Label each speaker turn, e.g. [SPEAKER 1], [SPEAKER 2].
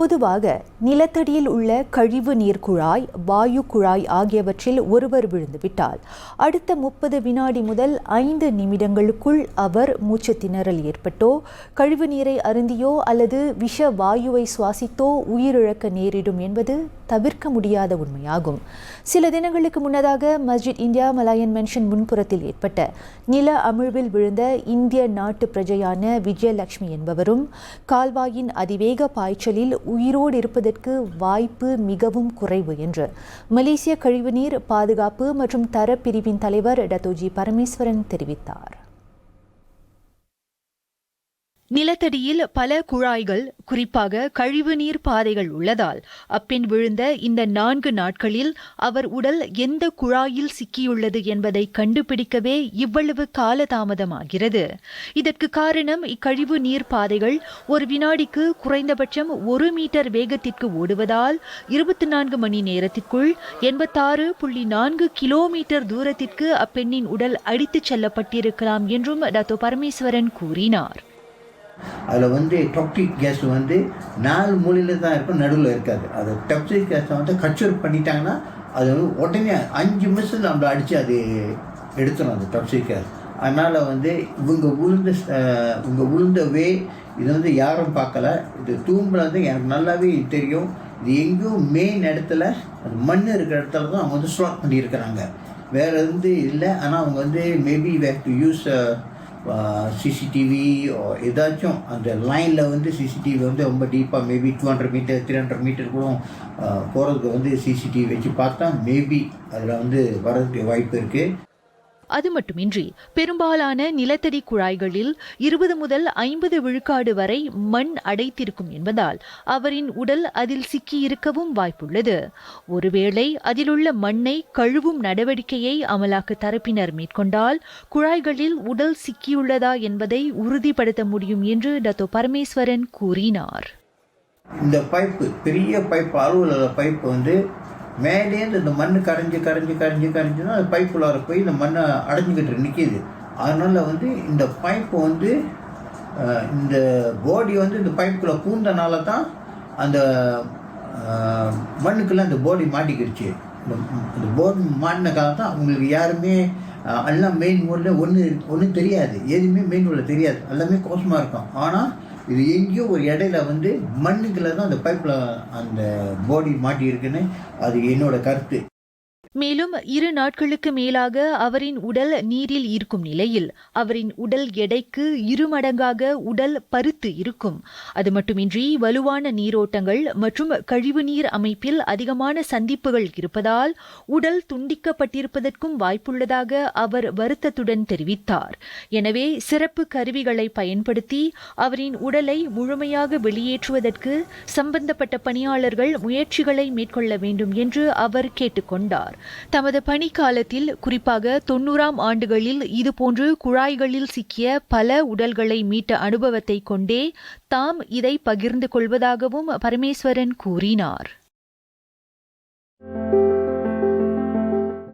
[SPEAKER 1] பொதுவாக நிலத்தடியில் உள்ள கழிவு நீர் குழாய் வாயு குழாய் ஆகியவற்றில் ஒருவர் விழுந்துவிட்டால் அடுத்த முப்பது வினாடி முதல் ஐந்து நிமிடங்களுக்குள் அவர் மூச்சு திணறல் ஏற்பட்டோ கழிவு நீரை அருந்தியோ அல்லது விஷ வாயுவை சுவாசித்தோ உயிரிழக்க நேரிடும் என்பது தவிர்க்க முடியாத உண்மையாகும். சில தினங்களுக்கு முன்னதாக மஸ்ஜித் இந்தியா மலாயன் மென்ஷன் முன்புறத்தில் ஏற்பட்ட நில அமிழ்வில் விழுந்த இந்திய நாட்டு பிரஜையான விஜயலட்சுமி என்பவரும் கால்வாயின் அதிவேக பாய்ச்சலில் உயிரோடு இருப்பதற்கு வாய்ப்பு மிகவும் குறைவு என்று மலேசிய கழிவுநீர் பாதுகாப்பு மற்றும் தர பிரிவின் தலைவர் டத்தோஜி பரமேஸ்வரன் தெரிவித்தார். நிலத்தடியில் பல குழாய்கள் குறிப்பாக கழிவுநீர் பாதைகள் உள்ளதால் அப்பெண் விழுந்த இந்த நான்கு நாட்களில் அவர் உடல் எந்த குழாயில் சிக்கியுள்ளது என்பதை கண்டுபிடிக்கவே இவ்வளவு காலதாமதமாகிறது. இதற்கு காரணம் இக்கழிவு நீர் பாதைகள் ஒரு வினாடிக்கு குறைந்தபட்சம் ஒரு மீட்டர் வேகத்திற்கு ஓடுவதால் இருபத்தி நான்கு மணி நேரத்திற்குள் எண்பத்தாறு புள்ளி நான்கு கிலோமீட்டர் தூரத்திற்கு அப்பெண்ணின் உடல் அடித்துச் செல்லப்பட்டிருக்கலாம் என்றும் டாக்டர் பரமேஸ்வரன் கூறினார்.
[SPEAKER 2] அதில் வந்து டாக்டிக் கேஸ் வந்து நாலு மூலையில் தான் இருக்கும் நடுவில் இருக்காது. அது டாக்டிக் கேஸை வந்து கச்சூர் பண்ணிட்டாங்கன்னா அது வந்து உடனே அஞ்சு நிமிஷத்தில் நம்மளை அடித்து அது எடுத்துடும் அந்த டாக்ஸிக் கேஸ் அதனால் வந்து இவங்க உளுந்த இவங்க உளுந்த வே இது வந்து யாரும் பார்க்கல. இது தூம்புறது வந்து எனக்கு நல்லாவே தெரியும். இது எங்கேயும் மெயின் இடத்துல அது மண் இருக்கிற இடத்துல தான் அவங்க வந்து ஸ்லாட் பண்ணியிருக்கிறாங்க. வேறு வந்து இல்லை. ஆனால் அவங்க வந்து maybe way to use CCTV ஏதாச்சும் அந்த லைனில் வந்து சிசிடிவி வந்து ரொம்ப டீப்பாக maybe two hundred metre three hundred metre கூட போகிறதுக்கு வந்து சிசிடிவி வச்சு பார்த்தா மேபி அதில் வந்து வர்றதுக்கு வாய்ப்பு இருக்குது
[SPEAKER 1] அது மட்டுமின்றி பெரும்பாலான நிலத்தடி குழாய்களில் இருபது முதல் ஐம்பது விழுக்காடு வரை மண் அடைத்திருக்கும் என்பதால் அவரின் உடல் அதில் சிக்கியிருக்கவும் வாய்ப்புள்ளது. ஒருவேளை அதிலுள்ள மண்ணை கழுவும் நடவடிக்கையை அமலாக்க தரப்பினர் மேற்கொண்டால் குழாய்களில் உடல் சிக்கியுள்ளதா என்பதை உறுதிப்படுத்த முடியும் என்று டத்தோ பரமேஸ்வரன் கூறினார்.
[SPEAKER 2] இந்த பைப்பு பெரிய பைப்பு அலுவலக பைப்பு வந்து மேலேருந்து இந்த மண் கரைஞ்சி கரைஞ்சி கரைஞ்சி கரைஞ்சினா அந்த பைப்புள்ளார போய் இந்த மண்ணை அடைஞ்சிக்கிட்டு நிற்கிது அதனால் வந்து இந்த பைப்பு வந்து இந்த போடி வந்து இந்த பைப்புக்குள்ளே பூந்தனால தான் அந்த மண்ணுக்குள்ளே அந்த போடி மாட்டிக்கிடுச்சு. இந்த இந்த போர்டு மாட்டினக்காக தான் அவங்களுக்கு யாருமே எல்லாம் மெயின் ரோடில் ஒன்று ஒன்றும் தெரியாது. எதுவுமே மெயின் ரோடில் தெரியாது. எல்லாமே கோசமாக இருக்கும். ஆனால் இது எங்கேயோ ஒரு இடையில வந்து மண்ணுக்குள்ள தான் அந்த பைப்பில் அந்த போடி மாட்டி இருக்குன்னு அது என்னோட கருத்து.
[SPEAKER 1] மேலும் இரு நாட்களுக்கு மேலாக அவரின் உடல் நீரில் இருக்கும் நிலையில் அவரின் உடல் எடைக்கு இரு மடங்காக உடல் பருத்து இருக்கும். அது மட்டுமின்றி வலுவான நீரோட்டங்கள் மற்றும் கழிவுநீர் அமைப்பில் அதிகமான சந்திப்புகள் இருப்பதால் உடல் துண்டிக்கப்பட்டிருப்பதற்கும் வாய்ப்புள்ளதாக அவர் வருத்தத்துடன் தெரிவித்தார். எனவே சிறப்பு கருவிகளை பயன்படுத்தி அவரின் உடலை முழுமையாக வெளியேற்றுவதற்கு சம்பந்தப்பட்ட பணியாளர்கள் முயற்சிகளை மேற்கொள்ள வேண்டும் என்று அவர் கேட்டுக்கொண்டார். தமது பணிக்காலத்தில் குறிப்பாக தொன்னூறாம் ஆண்டுகளில் இதுபோன்று குழாய்களில் சிக்கிய பல உடல்களை மீட்ட அனுபவத்தை கொண்டே தாம் இதை பகிர்ந்து கொள்வதாகவும் பரமேஸ்வரன் கூறினார்.